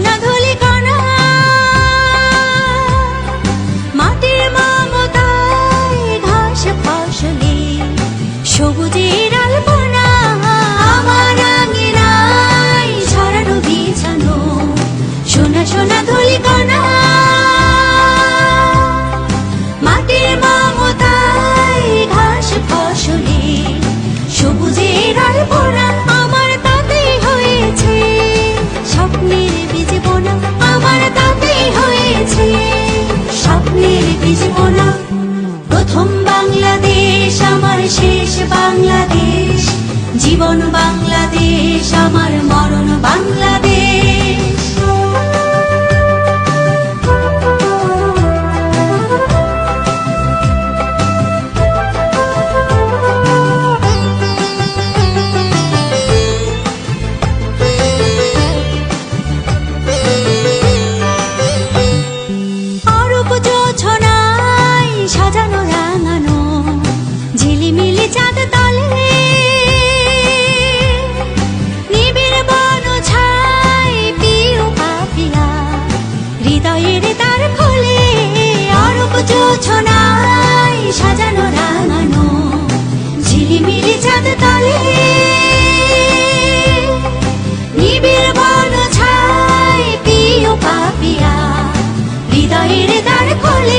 那个。প্রথম বাংলাদেশ আমার শেষ বাংলাদেশ। জীবন বাংলাদেশ আমার মরণ বাংলাদেশ। অরূপ জোছনায় সাজানো রাঙানো হৃদয়ের তার খোলে অরূপ জোছনায় সাজানো রাঙানো ঝিলিমিলি চাঁদ তলে। নিবিড় বন ছায় পিও পাপিয়া, হৃদয়ের দ্বার খোলে